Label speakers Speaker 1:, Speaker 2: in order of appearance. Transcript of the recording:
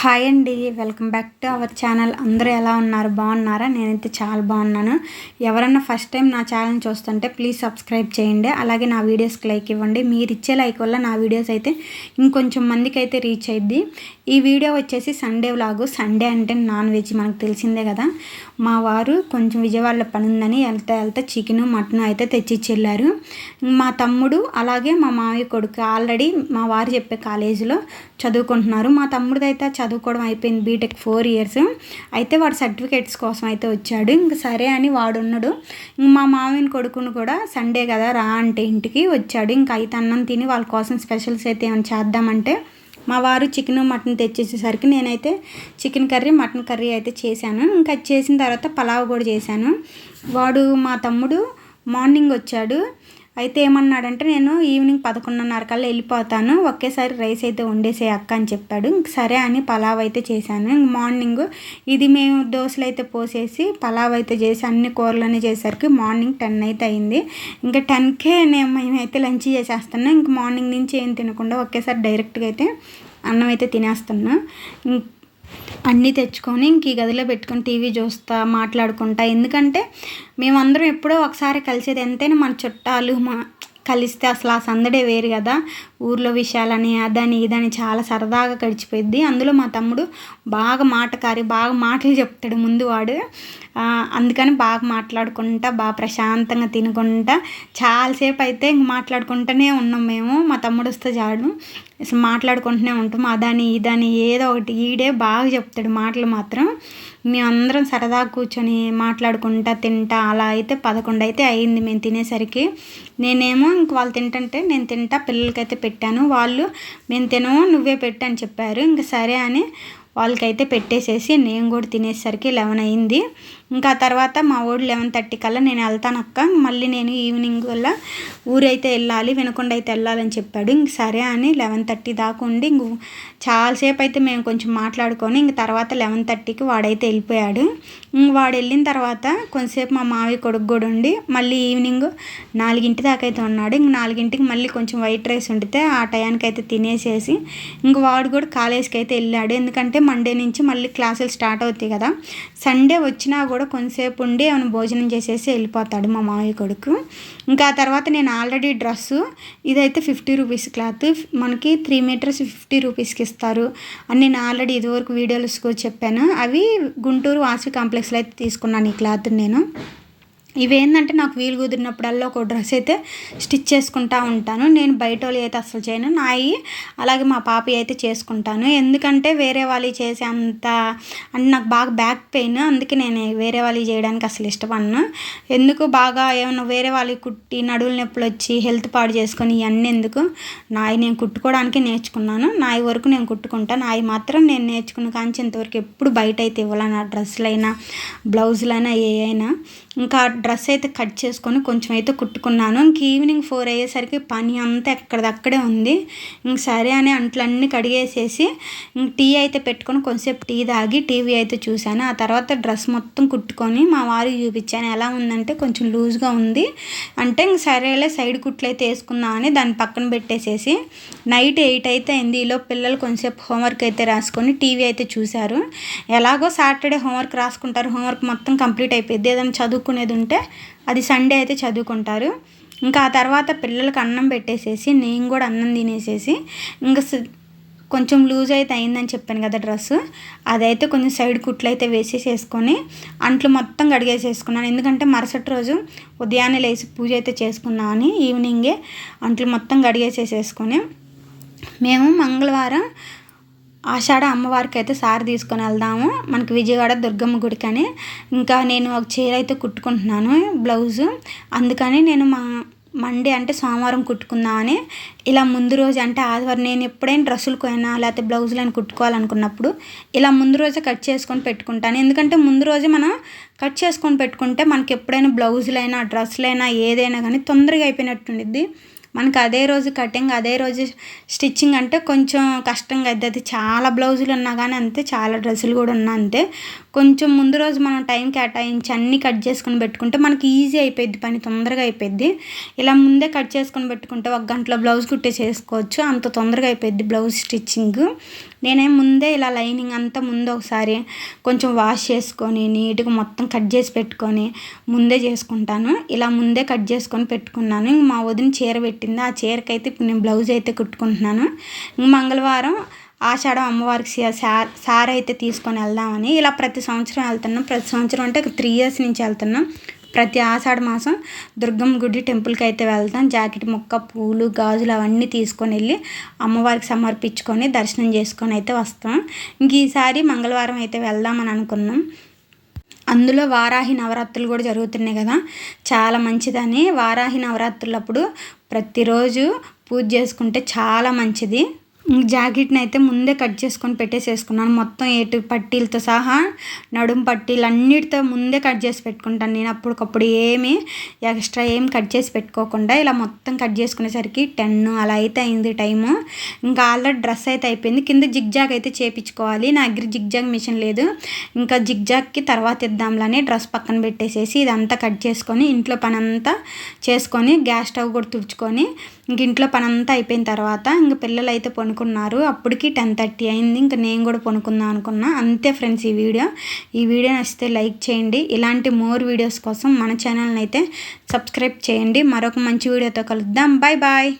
Speaker 1: Hi అండి welcome back to our channel. అందరూ ఎలా ఉన్నారు? బాగున్నారా? నేనైతే చాలా బాగున్నాను. ఎవరన్నా ఫస్ట్ టైం నా ఛానల్ చూస్తుంటే ప్లీజ్ సబ్స్క్రైబ్ చేయండి. అలాగే నా వీడియోస్కి లైక్ ఇవ్వండి. మీరు ఇచ్చే లైక్ వల్ల నా వీడియోస్ అయితే ఇంకొంచెం మందికి అయితే రీచ్ అయ్యిద్ది ఈ వీడియో వచ్చేసి సండే వ్లాగు. సండే అంటే నాన్ వెజ్ మనకు తెలిసిందే కదా. మా వారు కొంచెం విజయవాడలో పని ఉందని వెళ్తా వెళ్తా చికెను మటన్ అయితే తెచ్చిచ్చెళ్ళారు. మా తమ్ముడు అలాగే మా మామయ్య కొడుకు ఆల్రెడీ మా వారు చెప్పే కాలేజీలో చదువుకుంటున్నారు. మా తమ్ముడిదైతే చదువు చదువుకోవడం అయిపోయింది బీటెక్ ఫోర్ ఇయర్స్ అయితే వాడు సర్టిఫికేట్స్ కోసం అయితే వచ్చాడు. ఇంక సరే అని వాడు ఉన్నాడు. ఇంక మా మామిన కొడుకును కూడా సండే కదా రా అంటే ఇంటికి వచ్చాడు. ఇంకా అయితే అన్నం తిని వాళ్ళ కోసం స్పెషల్స్ అయితే ఏమైనా చేద్దామంటే మా వారు చికెన్ మటన్ తెచ్చేసేసరికి నేనైతే చికెన్ కర్రీ మటన్ కర్రీ అయితే చేశాను. ఇంకా చేసిన తర్వాత పలావ్ కూడా చేశాను. వాడు మా తమ్ముడు మార్నింగ్ వచ్చాడు. అయితే ఏమన్నాడంటే నేను ఈవినింగ్ పదకొండున్నర కల్లా వెళ్ళిపోతాను. ఒకేసారి రైస్ అయితే వండేసే అక్క అని చెప్పాడు. ఇంక సరే అని పలావ్ అయితే చేశాను. మార్నింగ్ ఇది మేము దోశలు అయితే పోసేసి పలావ్ అయితే చేసి అన్ని కూరలన్నీ చేసరికి మార్నింగ్ టెన్ అయితే అయింది. ఇంకా టెన్కే నేను మేమైతే లంచ్ చేసేస్తున్నాం. ఇంక మార్నింగ్ నుంచి ఏం తినకుండా ఒకేసారి డైరెక్ట్గా అయితే అన్నం అయితే తినేస్తున్నా. అన్నీ తెచ్చుకొని ఇంక ఈ గదిలో పెట్టుకొని టీవీ చూస్తా మాట్లాడుకుంటా. ఎందుకంటే మేమందరం ఎప్పుడో ఒకసారి కలిసేది ఎంతైనా మన చుట్టాలు మా కలిస్తే అసలు ఆ సందడే వేరు కదా. ఊర్లో విషయాలని అదని ఇదని చాలా సరదాగా గడిచిపోయింది అందులో మా తమ్ముడు బాగా మాటకారి బాగా మాటలు చెప్తాడు ముందు వాడు అందుకని బాగా మాట్లాడుకుంటా బాగా ప్రశాంతంగా తినుకుంటా. చాలాసేపు అయితే ఇంక మాట్లాడుకుంటూనే ఉన్నాం మేము. మా తమ్ముడు వస్తే చాడు అసలు మాట్లాడుకుంటూనే ఉంటాం. అదని ఇదని ఏదో ఒకటి ఈడే బాగా చెప్తాడు మాటలు మాత్రం. మేమందరం సరదాగా కూర్చొని మాట్లాడుకుంటా తింటా అలా అయితే పదకొండు అయితే అయింది మేము తినేసరికి. నేనేమో ఇంక వాళ్ళు తింటుంటే నేను తింటా పిల్లలకైతే పెట్టాను. వాళ్ళు మేము తినము నువ్వే పెట్టని అని చెప్పారు. ఇంక సరే అని వాళ్ళకైతే పెట్టేసేసి నేను కూడా తినేసరికి లెవెన్ అయింది. ఇంకా తర్వాత మా ఊడు లెవెన్ థర్టీ కల్లా నేను వెళ్తాను అక్క మళ్ళీ నేను ఈవినింగ్ వల్ల ఊరైతే వెళ్ళాలి వినకుండా అయితే వెళ్ళాలని చెప్పాడు. ఇంక సరే అని లెవెన్ థర్టీ దాకా ఉండి ఇంక చాలాసేపు అయితే మేము కొంచెం మాట్లాడుకొని ఇంక తర్వాత లెవెన్ థర్టీకి వాడైతే వెళ్ళిపోయాడు. వాడు వెళ్ళిన తర్వాత కొంతసేపు మా మావి కొడుకు కూడా ఉండి మళ్ళీ ఈవినింగ్ నాలుగింటి దాకా అయితే ఉన్నాడు. ఇంక నాలుగింటికి మళ్ళీ కొంచెం వైట్ రైస్ ఉండితే ఆ టయానికి అయితే తినేసేసి ఇంక వాడు కూడా కాలేజ్కి అయితే వెళ్ళాడు. ఎందుకంటే మండే నుంచి మళ్ళీ క్లాసులు స్టార్ట్ అవుతాయి కదా. సండే వచ్చినా కూడా కొంతసేపు ఉండి ఏమైనా భోజనం చేసేసి వెళ్ళిపోతాడు మా మామయ్య కొడుకు. ఇంకా ఆ తర్వాత నేను ఆల్రెడీ డ్రెస్సు ఇదైతే ఫిఫ్టీ రూపీస్ క్లాత్ మనకి త్రీ మీటర్స్ ఫిఫ్టీ రూపీస్కి ఇస్తారు. అని నేను ఆల్రెడీ ఇదివరకు వీడియోలు చెప్పాను. అవి గుంటూరు వాసి కాంప్లెక్స్లో అయితే తీసుకున్నాను ఈ క్లాత్ నేను. ఇవేంటంటే నాకు వీలు కుదిరినప్పుడల్లా ఒక డ్రెస్ అయితే స్టిచ్ చేసుకుంటా ఉంటాను. నేను బయట వాళ్ళు అయితే అసలు చేయను. నాయి అలాగే మా పాపి అయితే చేసుకుంటాను. ఎందుకంటే వేరే వాళ్ళు చేసే అంత అంటే నాకు బాగా బ్యాక్ పెయిన్. అందుకే నేను వేరే వాళ్ళు చేయడానికి అసలు ఇష్టపడను. ఎందుకు బాగా ఏమన్నా వేరే వాళ్ళకి కుట్టి నడువుల నొప్పులు వచ్చి హెల్త్ పాడు చేసుకొని ఇవన్నీ ఎందుకు? నాయి నేను కుట్టుకోవడానికి నేర్చుకున్నాను. నాయి వరకు నేను కుట్టుకుంటాను నాయి మాత్రం నేను నేర్చుకున్న కాంచి ఇంతవరకు ఎప్పుడు బయట అయితే ఇవ్వాలని. నా డ్రెస్సులైనా బ్లౌజులైనా ఏ అయినా. ఇంకా డ్రెస్ అయితే కట్ చేసుకొని కొంచెం అయితే కుట్టుకున్నాను. ఇంక ఈవినింగ్ ఫోర్ అయ్యేసరికి పని అంతా ఎక్కడిదక్కడే ఉంది. ఇంక సరే అని అంట్లన్నీ కడిగేసేసి ఇంక టీ అయితే పెట్టుకొని కొంచెంసేపు టీ తాగి టీవీ అయితే చూశాను. ఆ తర్వాత డ్రెస్ మొత్తం కుట్టుకొని మా వారికి చూపించాను. ఎలా ఉందంటే కొంచెం లూజ్గా ఉంది. అంటే ఇంక సరేలే సైడ్ కుట్లు అయితే వేసుకుందామని దాన్ని పక్కన పెట్టేసేసి నైట్ ఎయిట్ అయితే అయింది. ఈలో పిల్లలు కొంచెంసేపు హోంవర్క్ అయితే రాసుకొని టీవీ అయితే చూశారు. ఎలాగో సాటర్డే హోంవర్క్ రాసుకుంటారు. హోంవర్క్ మొత్తం కంప్లీట్ అయిపోయింది. ఏదైనా చదువుకునేది ఉంటే అది సండే అయితే చదువుకుంటారు. ఇంకా ఆ తర్వాత పిల్లలకు అన్నం పెట్టేసేసి నేను కూడా అన్నం తినేసేసి ఇంకా కొంచెం లూజ్ అయితే అయిందని చెప్పాను కదా డ్రెస్ అదైతే కొంచెం సైడ్ కుట్లు అయితే వేసేసేసుకొని అంట్లు మొత్తం కడిగేసేసుకున్నాను. ఎందుకంటే మరుసటి రోజు ఉదయాన్నే లేచి పూజ అయితే చేసుకున్నామని ఈవినింగే అంట్లు మొత్తం కడిగేసేసేసుకొని మేము మంగళవారం ఆషాఢ అమ్మవారికి అయితే సారి తీసుకొని వెళ్దాము. మనకి విజయవాడ దుర్గమ్మ గుడికి అని ఇంకా నేను ఒక చీర అయితే కుట్టుకుంటున్నాను బ్లౌజు. అందుకని నేను మా మండే అంటే సోమవారం కుట్టుకుందామని. ఇలా ముందు రోజు అంటే ఆదివారం నేను ఎప్పుడైనా డ్రెస్సులు కొయినా లేకపోతే బ్లౌజులను కుట్టుకోవాలనుకున్నప్పుడు ఇలా ముందు రోజే కట్ చేసుకొని పెట్టుకుంటాను. ఎందుకంటే ముందు రోజే మనం కట్ చేసుకొని పెట్టుకుంటే మనకి ఎప్పుడైనా బ్లౌజులైనా డ్రెస్సులైనా ఏదైనా కానీ తొందరగా అయిపోయినట్టుండిద్ది మనకు అదే రోజు కటింగ్ అదే రోజు స్టిచ్చింగ్ అంటే కొంచెం కష్టంగా అవుతుంది చాలా బ్లౌజులు ఉన్నా కానీ అంతే చాలా డ్రెస్సులు కూడా ఉన్నా అంతే. కొంచెం ముందు రోజు మనం టైం కేటాయించి అన్నీ కట్ చేసుకుని పెట్టుకుంటే మనకి ఈజీ అయిపోయింది పని తొందరగా అయిపోయింది ఇలా ముందే కట్ చేసుకొని పెట్టుకుంటే ఒక గంటలో బ్లౌజ్ కుట్టే చేసుకోవచ్చు. అంత తొందరగా అయిపోయింది బ్లౌజ్ స్టిచ్చింగ్ నేనేం ముందే ఇలా లైనింగ్ అంతా ముందు ఒకసారి కొంచెం వాష్ చేసుకొని నీట్గా మొత్తం కట్ చేసి పెట్టుకొని ముందే చేసుకుంటాను. ఇలా ముందే కట్ చేసుకొని పెట్టుకున్నాను. ఇంక మా వదిన చీర పెట్టింది. ఆ చీరకైతే ఇప్పుడు నేను బ్లౌజ్ అయితే కుట్టుకుంటున్నాను. ఇంక మంగళవారం ఆషాఢం అమ్మవారికి సారీ అయితే తీసుకొని వెళ్దామని ఇలా ప్రతి సంవత్సరం వెళ్తున్నాం. ప్రతి సంవత్సరం అంటే త్రీ ఇయర్స్ నుంచి వెళ్తున్నాం. ప్రతి ఆషాఢ మాసం దుర్గమ్మ గుడి టెంపుల్కి అయితే వెళ్తాం. జాకెట్ ముక్క పూలు గాజులు అవన్నీ తీసుకొని వెళ్ళి అమ్మవారికి సమర్పించుకొని దర్శనం చేసుకొని అయితే వస్తాం. ఇంక ఈసారి మంగళవారం అయితే వెళ్దామని అనుకున్నాం. అందులో వారాహి నవరాత్రులు కూడా జరుగుతున్నాయి కదా. చాలా మంచిదని వారాహి నవరాత్రులప్పుడు ప్రతిరోజు పూజ చేసుకుంటే చాలా మంచిది. జాకెట్ని అయితే ముందే కట్ చేసుకొని పెట్టేసేసుకున్నాను. మొత్తం ఏటు పట్టీలతో సహా నడుము పట్టీలు అన్నిటితో ముందే కట్ చేసి పెట్టుకుంటాను. నేను అప్పటికప్పుడు ఏమి ఎక్స్ట్రా ఏం కట్ చేసి పెట్టుకోకుండా ఇలా మొత్తం కట్ చేసుకునేసరికి టెన్ అలా అయితే అయింది టైము. ఇంకా ఆల్రెడీ డ్రెస్ అయితే అయిపోయింది. కింద జిగ్జాగ్ అయితే చేపించుకోవాలి. నా దగ్గర జిగ్జాగ్ మిషన్ లేదు. ఇంకా జిగ్జాగ్కి తర్వాత ఇద్దాంలని డ్రెస్ పక్కన పెట్టేసేసి ఇదంతా కట్ చేసుకొని ఇంట్లో పని అంతా చేసుకొని గ్యాస్ స్టవ్ కూడా తుడుచుకొని ఇంక ఇంట్లో పనంతా అయిపోయిన తర్వాత ఇంక పిల్లలు అయితే పనుకున్నారు. అప్పటికి టెన్ థర్టీ అయింది. ఇంక నేను కూడా పనుకుందాం అనుకున్నా. అంతే ఫ్రెండ్స్ ఈ వీడియో. ఈ వీడియో నచ్చితే లైక్ చేయండి. ఇలాంటి మోర్ వీడియోస్ కోసం మన ఛానల్ని అయితే సబ్స్క్రైబ్ చేయండి. మరొక మంచి వీడియోతో కలుద్దాం. Bye bye.